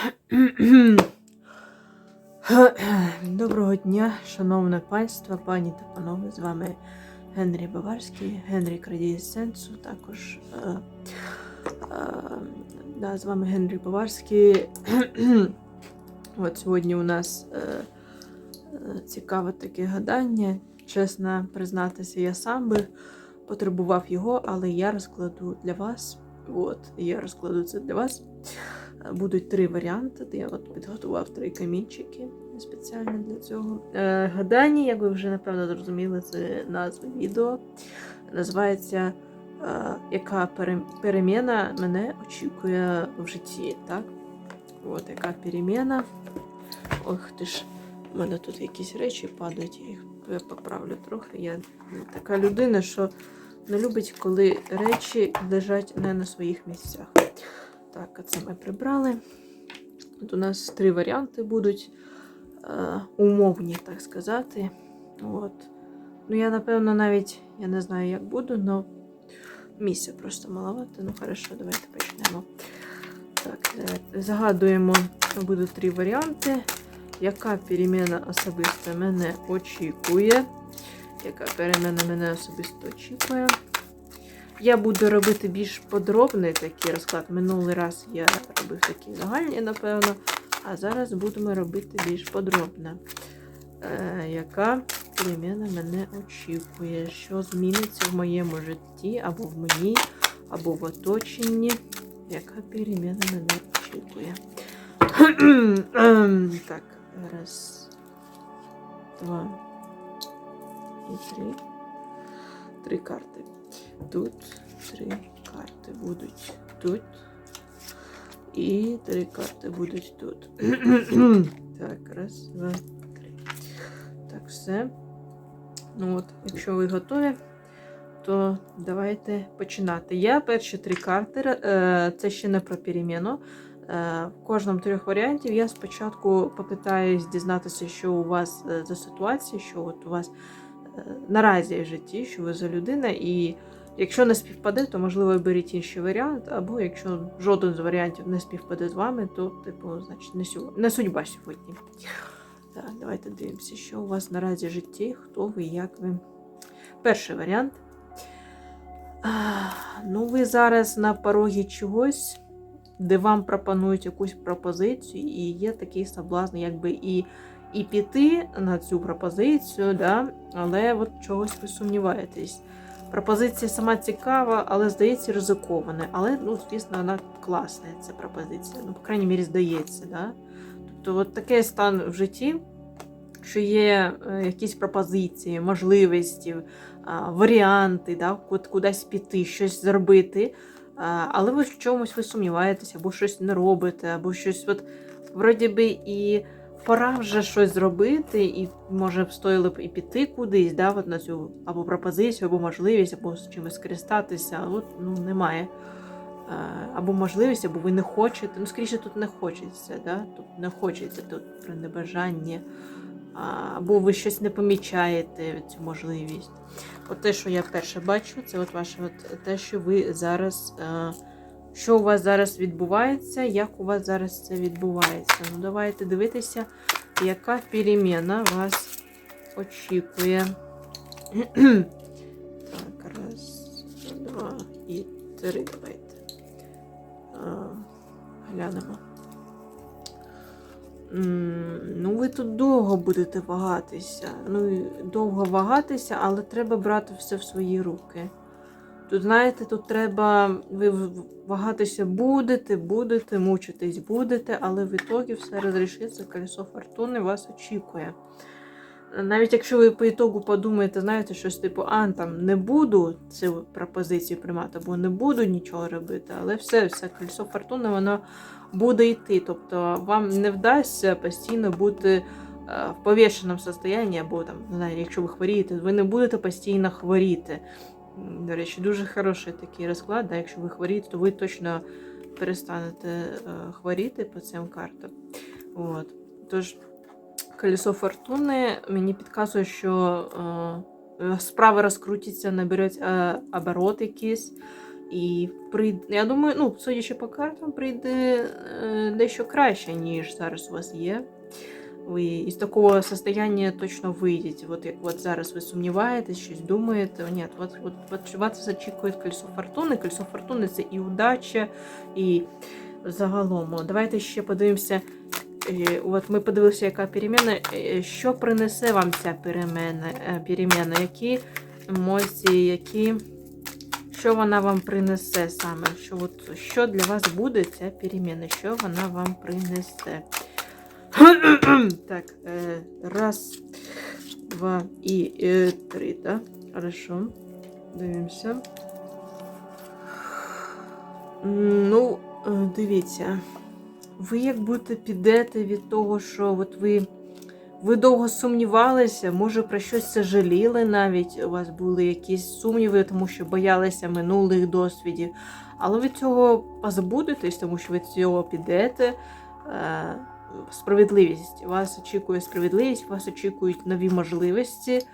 Доброго дня, шановне панство, пані та панове. З вами Генрі Баварський, Генрі Крадій Сенсу. Також е, е, да, з вами Генрі Баварський. От сьогодні у нас е, цікаве таке гадання. Чесно признатися, я сам би потребував його, але я розкладу для вас. От, я розкладу це для вас. Будуть три варіанти. Я от підготував три камінчики спеціально для цього. Е, гадання, як ви вже напевно зрозуміли, це назва відео. Називається е, Яка переміна мене очікує в житті. Так? От яка переміна. Ох ти ж, у мене тут якісь речі падають, я їх поправлю трохи. Я така людина, що не любить, коли речі лежать не на своїх місцях. Так, це ми прибрали. Тут у нас три варіанти будуть е, умовні, так сказати. От. Ну, я, напевно, навіть я не знаю, як буду, але місця просто маловато. Ну, хорошо, давайте почнемо. Так, давайте. загадуємо, будуть три варіанти. Яка переміна особисто мене очікує? Яка переміна мене особисто очікує? Я буду робити більш подробний такий розклад. Минулий раз я робив такі загальні, напевно. А зараз будемо робити більш подробно. Е, яка переміна мене очікує? Що зміниться в моєму житті, або в мені, або в оточенні? Яка переміна мене очікує? Так, раз, два і три. Три карти. Тут три карти будуть тут. І три карти будуть тут. так, раз, два, три. Так, все. Ну от, якщо ви готові, то давайте починати. Я перші три карти, е, це ще не про переміну. Е, В кожному трьох варіантів я спочатку попитаюсь дізнатися, що у вас е, за ситуація, що от у вас наразі в житті, що ви за людина, і якщо не співпаде, то можливо беріть інший варіант, або якщо жоден з варіантів не співпаде з вами, то типу, значить, не, сьо... не судьба сьогодні. Так, давайте дивимося, що у вас наразі в житті, хто ви, як ви. Перший варіант. Ну, ви зараз на порогі чогось, де вам пропонують якусь пропозицію, і є такий соблазн, якби і, і піти на цю пропозицію, да? але от чогось ви сумніваєтесь. Пропозиція сама цікава, але здається ризикована. Але, ну, звісно, вона класна, ця пропозиція. Ну, по крайній мірі, здається. Да? Тобто, от такий стан в житті, що є е, якісь пропозиції, можливості, варіанти, да? кудись піти, щось зробити. Але ви в чомусь ви сумніваєтеся, або щось не робите, або щось, от, вроді би, і пора вже щось зробити, і може стоїло б і піти кудись, да, от на цю або пропозицію, або можливість, або з чимось скористатися. От ну, немає. Е, Або можливість, або ви не хочете. Ну, скоріше, тут не хочеться, да? тут не хочеться тут про небажання. Або ви щось не помічаєте цю можливість. От те, що я перше бачу, це от ваше от те, що ви зараз. е, Що у вас зараз відбувається, як у вас зараз це відбувається. Ну, давайте дивитися, яка переміна вас очікує. так, раз, два і три. Давайте. Глянемо. Ну, ви тут довго будете вагатися. Ну, довго вагатися, але треба брати все в свої руки. Тут, знаєте, тут треба. Ви вагатися будете, будете, мучитись будете, але в ітогі все розрішиться, колесо фортуни вас очікує. Навіть якщо ви по ітогу подумаєте, знаєте, щось типу, а там не буду цю пропозицію приймати, або не буду нічого робити, але все, все колесо фортуни, воно буде йти. Тобто вам не вдасться постійно бути е, в повішеному стані, або там, не знаю, якщо ви хворієте, ви не будете постійно хворіти. До речі, дуже хороший такий розклад. Да? Якщо ви хворієте, то ви точно перестанете е, хворіти по цим картам. От. Тож, колесо фортуни мені підказує, що е, справа розкрутиться, наберуть е, оборот якийсь. І прийде, я думаю, ну, судячи по картам, прийде дещо краще, ніж зараз у вас є. Ви із такого состояння точно вийдете. От як от зараз ви сумніваєтесь, щось думаєте. Ні, от, от, от вас очікує кольцо фортуни. Кольцо фортуни це і удача, і загалом. Давайте ще подивимося. Е, От ми подивилися, яка перемена. Е, Що принесе вам ця перемена? е, перемена? Які емоції, які. Що вона вам принесе саме? Що, от, що для вас буде ця перемена? Що вона вам принесе? так, е, раз, два і е, три, так? Хорошо. Дивимося. Ну, е, дивіться. Ви як будто підете від того, що от ви, ви довго сумнівалися, може про щось жаліли навіть. У вас були якісь сумніви, тому що боялися минулих досвідів. Але ви цього позбудетесь, тому що ви цього підете. Справедливість. Вас очікує справедливість, вас очікують нові можливості.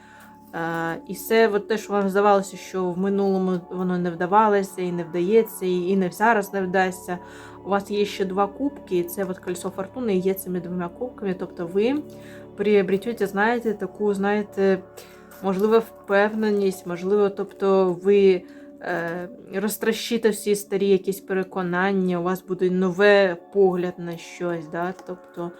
Е, І все от те, що вам здавалося, що в минулому воно не вдавалося і не вдається, і не зараз не вдасться. У вас є ще два кубки, і це от кольцо фортуни є цими двома кубками. Тобто ви приобретете, знаєте, таку, знаєте, можливо, впевненість, можливо, тобто ви е, розтрощите всі старі якісь переконання, у вас буде нове погляд на щось. Да? Тобто,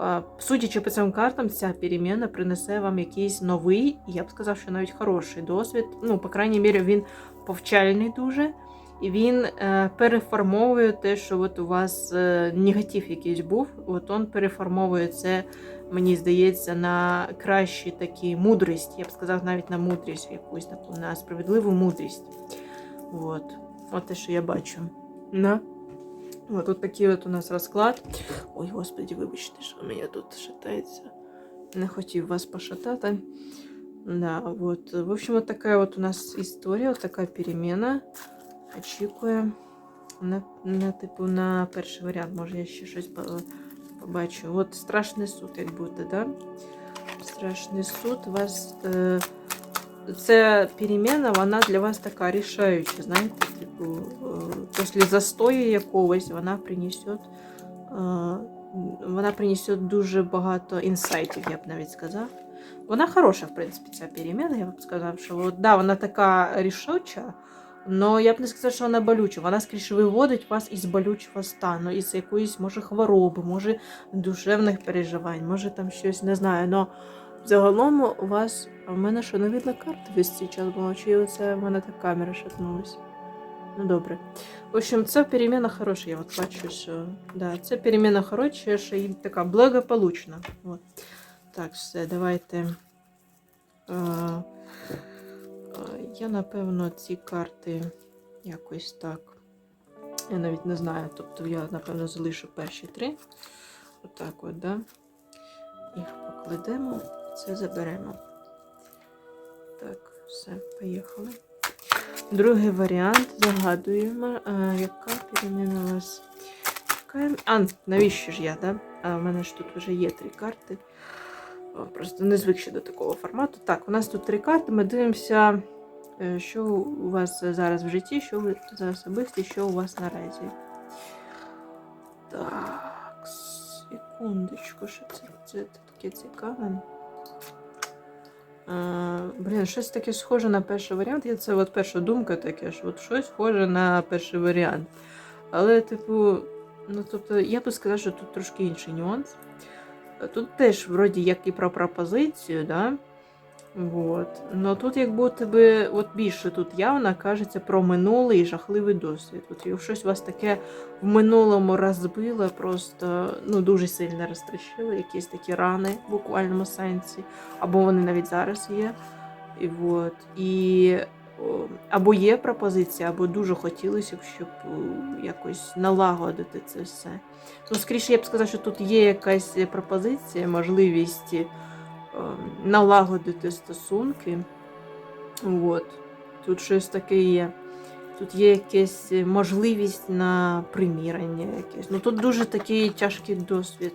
е, судячи по цим картам, ця переміна принесе вам якийсь новий, я б сказав, що навіть хороший досвід. Ну, по крайній мірі, він повчальний дуже. І він е, переформовує те, що от у вас негатив якийсь був, от він переформовує це, мені здається, на кращі такі мудрість. Я б сказав, навіть на мудрість, якусь таку на справедливу мудрість. От. От те, що я бачу. На. От тут такий от у нас розклад. Ой, господи, вибачте, що у мене тут шатається. Не хотів вас пошатати. Да, вот. В общем, вот такая вот у нас історія, вот така перемена. Очікує на, на типу на перший варіант. Може, я ще щось по- побачу. От страшний суд, як буде, да? Страшний суд. У вас е, ця перемена, вона для вас така рішаюча, знаєте, типу, е, після застою якогось вона принесе. Е, вона принесе дуже багато інсайтів, я б навіть сказав. Вона хороша, в принципі, ця перемена, я б сказав, що от, да, вона така рішуча, але я б не сказала, що вона болюча. Вона скоріше виводить вас із болючого стану, із якоїсь, може, хвороби, може, душевних переживань, може там щось, не знаю. Но загалом у вас, а в мене що не видно карти весь цей час було, чи оце в мене так камера шатнулася. Ну добре. В общем, це перемена хороша, я от бачу, що да, це перемена хороша, що і така благополучна. От. Так, все, давайте. Е, е, я, напевно, ці карти якось так. Я навіть не знаю. Тобто я, напевно, залишу перші три. Отак от, да? Їх покладемо, це заберемо. Так, все, поїхали. Другий варіант. Загадуємо, е, яка. Яка... А, навіщо ж я, да? А в мене ж тут вже є три карти. Просто не звик ще до такого формату. Так, у нас тут три карти. Ми дивимося, е, що у вас зараз в житті, що ви за особисті, що у вас наразі. Так, секундочку, що це, це таке цікаве. Блін, щось таке схоже на перший варіант. Це от перша думка таке, що от щось схоже на перший варіант. Але, типу, ну тобто, я би сказала, що тут трошки інший нюанс. Тут теж, вроді, як і про пропозицію, да? Вот. Но тут, як будто би, от більше тут явно кажеться про минулий жахливий досвід. От як щось вас таке в минулому розбило, просто ну, дуже сильно розтрощило, якісь такі рани в буквальному сенсі, або вони навіть зараз є. І, от. І або є пропозиція, або дуже хотілося б, щоб якось налагодити це все. Ну, скоріше, я б сказала, що тут є якась пропозиція, можливість налагодити стосунки. От. Тут щось таке є. Тут є якась можливість на примірення. Якесь. Ну, тут дуже такий тяжкий досвід.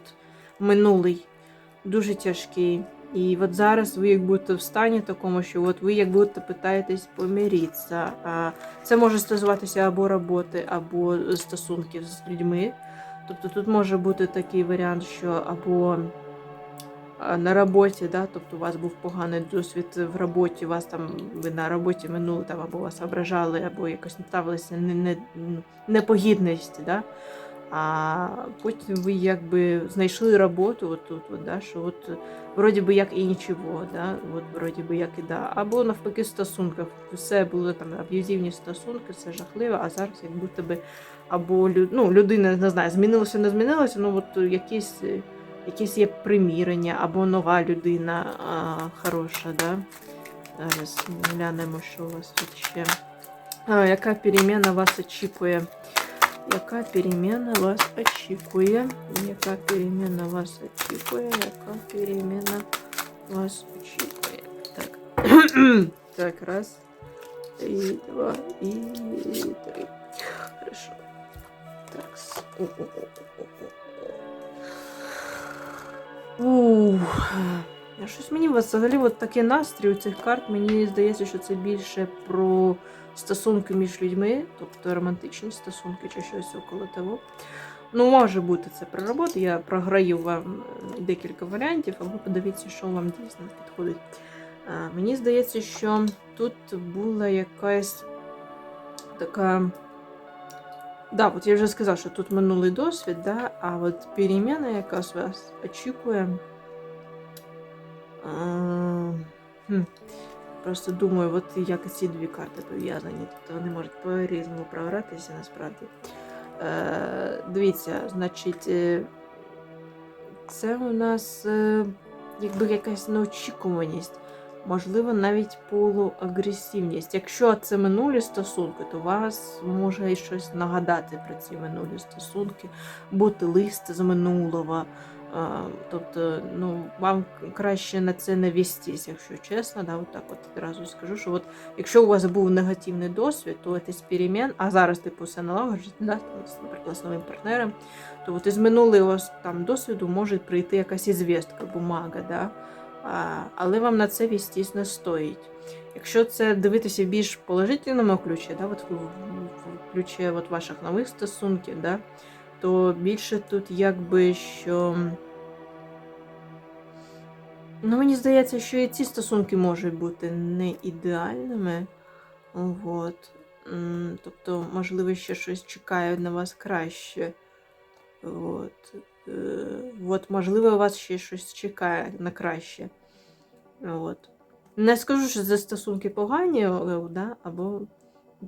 Минулий. Дуже тяжкий. І от зараз ви як будете в стані такому, що от ви як будете питаєтесь помиритися. Це може стосуватися або роботи, або стосунків з людьми. Тобто тут може бути такий варіант, що або на роботі, да, тобто у вас був поганий досвід в роботі, вас там ви на роботі минули, там або вас ображали, або якось ставилися не, не, непогідності, да? а потім ви якби знайшли роботу отут, от, да, що от вроді би як і нічого, да, от вроді би як і да. Або навпаки в стосунках. Все було там аб'юзивні стосунки, все жахливо, а зараз як будто би або ну, людина не знаю, змінилося, не змінилося, ну от якісь, якісь є примірення, або нова людина а, хороша, да. Зараз глянемо, що у вас тут ще. А, яка переміна вас очікує? Яка переміна вас очікує? Яка переміна вас очікує? Яка переміна вас очікує? Так. так, раз, и два, и три. Хорошо. Так. Ух. Щось мені взагалі от такий настрій у цих карт. Мені здається, що це більше про стосунки між людьми, тобто романтичні стосунки чи щось около того. Ну, може бути це про роботу. Я програю вам е, декілька варіантів, а ви подивіться, що вам дійсно підходить. Мені здається, що тут була якась така. Да, от я вже сказав, що тут минулий досвід, да, а от переміна, яка вас очікує. А, хм. Просто думаю, от як ці дві карти пов'язані, тобто вони можуть по-різному програтися насправді. Е, дивіться, значить, е, це у нас е, якби якась неочікуваність, можливо, навіть полуагресивність. Якщо це минулі стосунки, то вас може і щось нагадати про ці минулі стосунки, бути лист з минулого. Тобто, ну, вам краще на це не вестись, якщо чесно, да, от так от одразу скажу, що от якщо у вас був негативний досвід, то це перемін, а зараз типу все налагоджується, да, наприклад, з новим партнером, то от із минулого там досвіду може прийти якась ізвістка, бумага, да, але вам на це не стоїть. Якщо це дивитися в більш положительному ключі, да, от в ключі от ваших нових стосунків, да, то більше тут якби що. Ну, мені здається, що і ці стосунки можуть бути не ідеальними. От. Тобто, можливо, ще щось чекає на вас краще. От. Е, От, можливо, вас ще щось чекає на краще. От. Не скажу, що це стосунки погані, але, да, або.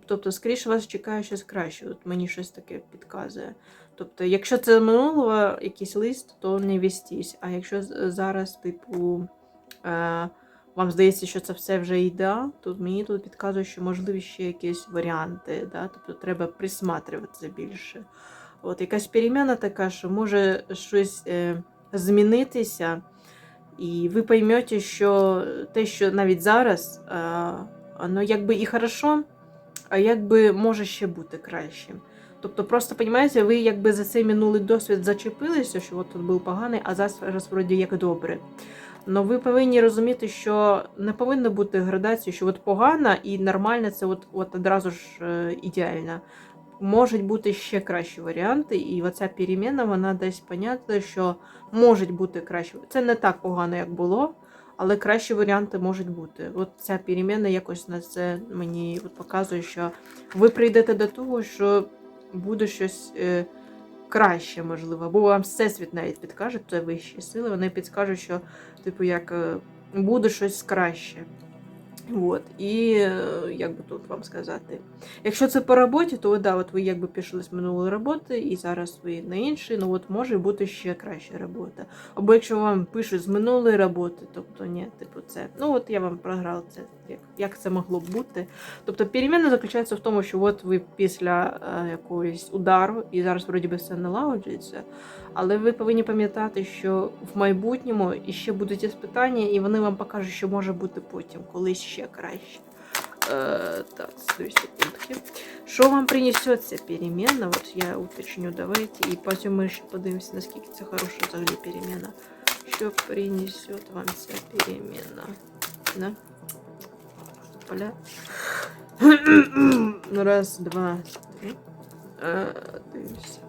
Тобто, скоріше вас чекає щось краще. От мені щось таке підказує. Тобто, якщо це минулого якийсь лист, то не вестись. А якщо зараз, типу, е, вам здається, що це все вже ідеал, то мені тут підказує, що можливі ще якісь варіанти. Да? Тобто треба присматрюватися більше. От якась переміна така, що може щось е, змінитися, і ви поймете, що те, що навіть зараз, воно якби і хорошо, а якби може ще бути кращим. Тобто, просто розумієте, ви якби за цей минулий досвід зачепилися, що от тут був поганий, а зараз вроді як добре. Но ви повинні розуміти, що не повинно бути градації, що от погана і нормальна це от, от одразу ж е, ідеально. Можуть бути ще кращі варіанти, і оця переміна вона дасть поняти, що можуть бути кращі. Це не так погано, як було, але кращі варіанти можуть бути. От ця переміна якось на це мені от показує, що ви прийдете до того, що буде щось е, краще, можливо. Або вам всесвіт навіть підкаже, це вищі сили, вони підскажуть, що, типу, як е, буде щось краще. От. І як би тут вам сказати, якщо це по роботі, то да, от ви якби пішли з минулої роботи, і зараз ви на іншій, ну от може бути ще краща робота. Або якщо вам пишуть з минулої роботи, тобто ні, типу це. Ну от я вам програла це, як, як це могло б бути. Тобто переміна заключається в тому, що от ви після е, якогось удару, і зараз вроді би все налагоджується, але ви повинні пам'ятати, що в майбутньому іще будуть іспитання, і вони вам покажуть, що може бути потім, колись ще краще. Е, так, дві секундки. Що вам принесе ця перемена? От я уточню, давайте. І потім ми ще подивимося, наскільки це хороша взагалі перемена. Що принесет вам ця перемена? Да? Поля? Ну, Раз, два, три. А, дивимося.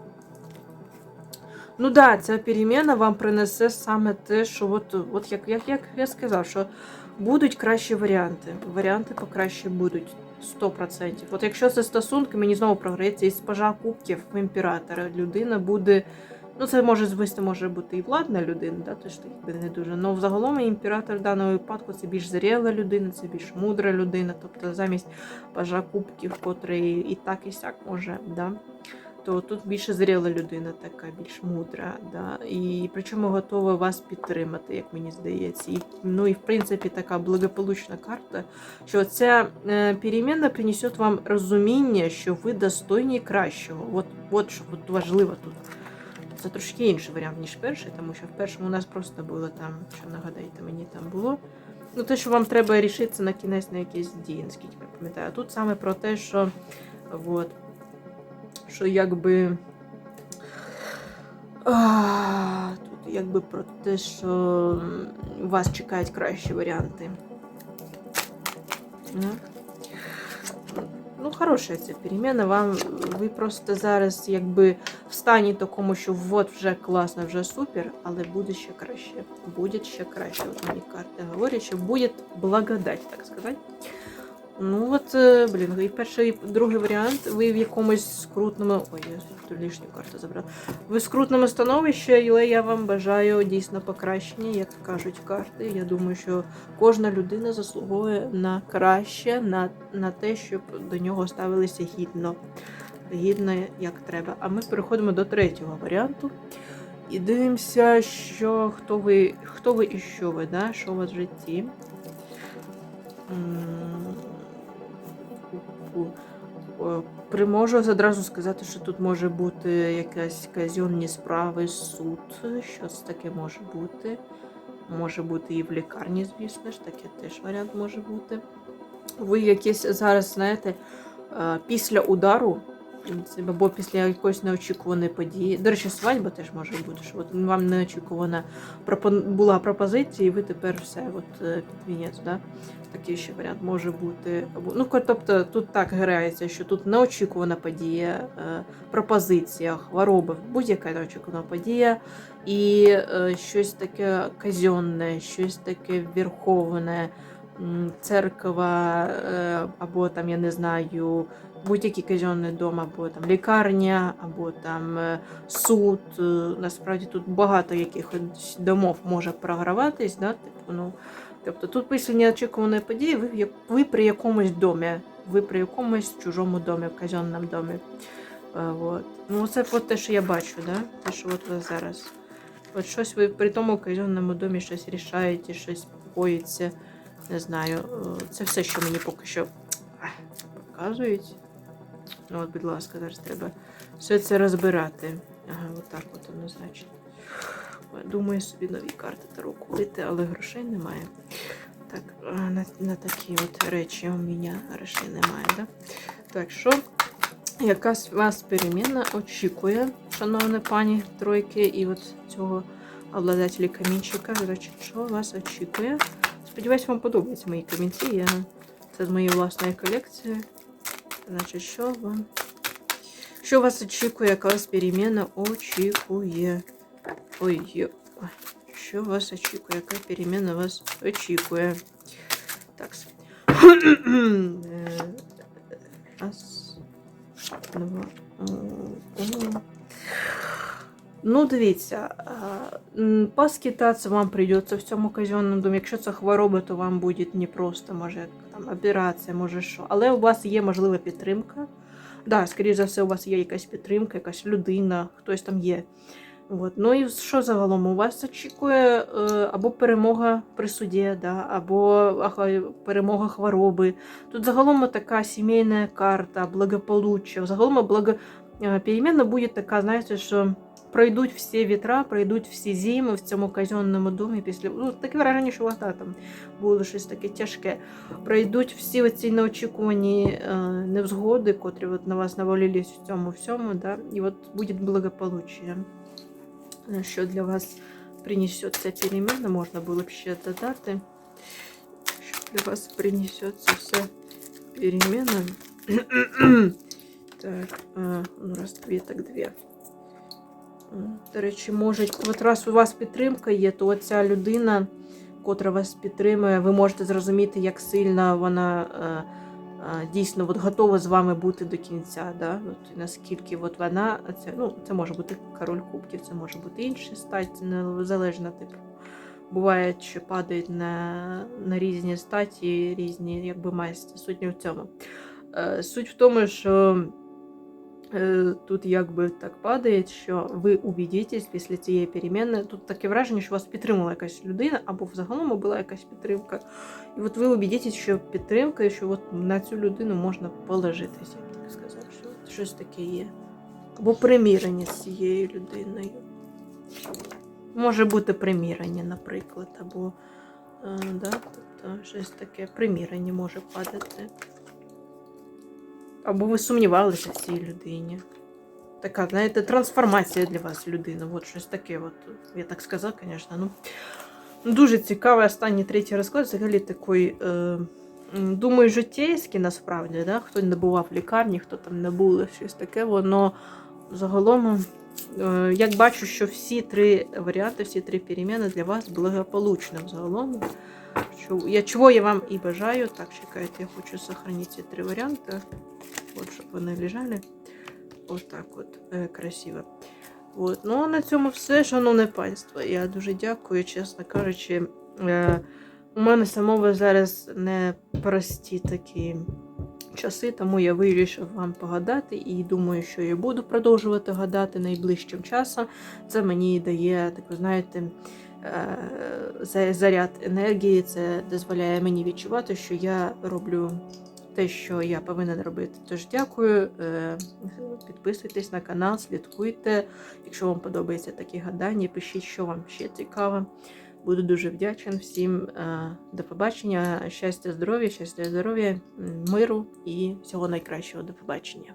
Ну да, ця перемена вам принесе саме те, що от, от як, як, як я сказав, що будуть кращі варіанти. Варіанти покраще будуть. 100%. От якщо це стосунки, мені знову програється із пажа кубків в імператора. Людина буде. Ну, це може звісно, може бути і владна людина, да, тож якби не дуже. Ну, взагалом імператор в даному випадку це більш зріла людина, це більш мудра людина. Тобто замість пажа кубків, котрий і так, і сяк може, да, то тут більше зріла людина, така більш мудра. Да, і причому готова вас підтримати, як мені здається. І, ну і в принципі така благополучна карта, що ця е, переміна принесе вам розуміння, що ви достойні кращого. От, от що от важливо тут. Це трошки інший варіант, ніж перший, тому що в першому у нас просто було там, що нагадайте, мені там було. Ну, те, що вам треба рішитися на кінець на якісь дії, наскільки я пам'ятаю. А тут саме про те, що от, що якби. А, тут якби про те, що вас чекають кращі варіанти. Ну, ну хороша ця перемена. Вам ви просто зараз якби в стані такому, що от вже класно, вже супер, але буде ще краще. Буде ще краще. От мені карти говорять, що буде благодать, так сказати. Ну от, е, блін, і перший, і другий варіант, ви в якомусь скрутному. Ой, я тут лишню карту забрала. Ви в скрутному становищі, але я вам бажаю дійсно покращення, як кажуть карти. Я думаю, що кожна людина заслуговує на краще, на, на те, щоб до нього ставилися гідно. Гідно, як треба. А ми переходимо до третього варіанту. І дивимося, що хто ви, хто ви і що ви, да? що у вас в житті. М, фу. приможу одразу сказати, що тут може бути якась казйонні справи, суд. Щось таке може бути. Може бути і в лікарні, звісно ж, таке теж варіант може бути. Ви якісь зараз, знаєте, е, після удару, або після якоїсь неочікуваної події. До речі, свадьба теж може бути, що от вам неочікувана була пропозиція, і ви тепер все, от е, під вінець, да? Такий ще варіант може бути. Ну, тобто тут так грається, що тут неочікувана подія, е, пропозиція, хвороба, будь-яка неочікувана подія, і е, щось таке казенне, щось таке верховне, церква, або там, я не знаю, будь-який казенний дом, або там лікарня, або там е, суд. Е, Насправді тут багато якихось домов може програватись, да? типу, ну, Тобто тут після неочікуваної події ви, ви при якомусь домі, ви при якомусь чужому домі, в казенному домі. Е, от. Ну, це от те, що я бачу, да? те, що от ви зараз. От щось ви при тому казенному домі щось рішаєте, щось коїться. Не знаю. е, Це все, що мені поки що показують. Ну, от, будь ласка, зараз треба все це розбирати. Ага, отак от однозначно. Ой, Думаю, собі нові карти Таро купити, але грошей немає. Так, на, на такі от речі у мене грошей немає, да? Так що, якась вас переміна очікує, шановне пані тройки, і от цього обладателі камінчика. Речі, що вас очікує? Сподіваюсь, вам подобаються мої камінці. Я... Це з моєї власної колекції. Значить, що вам? Що вас очікує, яка вас переміна очікує? Ой, йо. Ой, що вас очікує? Яка переміна вас очікує? Так. Е, Раз, два. о, о. Ну, дивіться, а, м, поскитатися вам прийдеться в цьому казенному домі. Якщо це хвороба, то вам буде не просто, може, там, операція, може що. Але у вас є можлива підтримка. Да, скоріш за все, у вас є якась підтримка, якась людина, хтось там є. От. Ну і що загалом? У вас очікує е, або перемога при суді, да, або перемога хвороби. Тут загалом така сімейна карта, благополуччя. Загалом благо... е, перемена буде така, знаєте, що пройдуть всі вітра, пройдуть всі зими в цьому казенному домі після. Ну, таке враження, що у там було щось таке тяжке. Пройдуть всі оці неочікувані е, невзгоди, котрі от на вас навалились в цьому всьому, да, і от буде благополуччя. Е, Що для вас принесеться перемена, можна було б ще додати. Що для вас принесеться все перемена. так, а, ну раз дві, так дві. До речі, може, от раз у вас підтримка є, то оця людина, котра вас підтримує, ви можете зрозуміти, як сильно вона е, е, дійсно от, готова з вами бути до кінця. Да? От, наскільки от вона, це, ну, це може бути король кубків, це може бути інший стать, незалежно типу. Буває, що падають на, на різні статі, різні якби майстри. Суть не в цьому. Е, Суть в тому, що тут якби так падає, що ви убедитесь після цієї переміни. Тут таке враження, що вас підтримала якась людина, або взагалом була якась підтримка. І от ви убедитесь, що підтримка, і що от на цю людину можна положитися, я б так сказав, що от щось таке є. Або примірення з цією людиною. Може бути примірення, наприклад, або е, да, тобто щось таке примірення може падати. Або ви сумнівалися в цій людині. Така, знаєте, трансформація для вас людина. От щось таке. От, я так сказав, звісно. Ну, дуже цікавий останній третій розклад. Взагалі такий, е, думаю, життєйський насправді. Да? Хто не бував в лікарні, хто там не був, щось таке, воно загалом. Е, Як бачу, що всі три варіанти, всі три переміни для вас благополучно загалом. Що, я, чого я вам і бажаю. Так, чекайте, я хочу сохранити ці три варіанти. От, щоб вони лежали. Ось так от е, красиво. От. Ну, а на цьому все, шановне панство. Я дуже дякую, чесно кажучи. Е, у мене самого зараз не прості такі часи, тому я вирішив вам погадати і думаю, що я буду продовжувати гадати найближчим часом. Це мені дає, так ви знаєте, е, заряд енергії. Це дозволяє мені відчувати, що я роблю те, що я повинен робити. Тож дякую. е, Підписуйтесь на канал, слідкуйте. Якщо вам подобаються такі гадання, пишіть, що вам ще цікаво. Буду дуже вдячен всім. е, До побачення. Щастя, здоров'я, щастя, здоров'я, миру і всього найкращого. До побачення.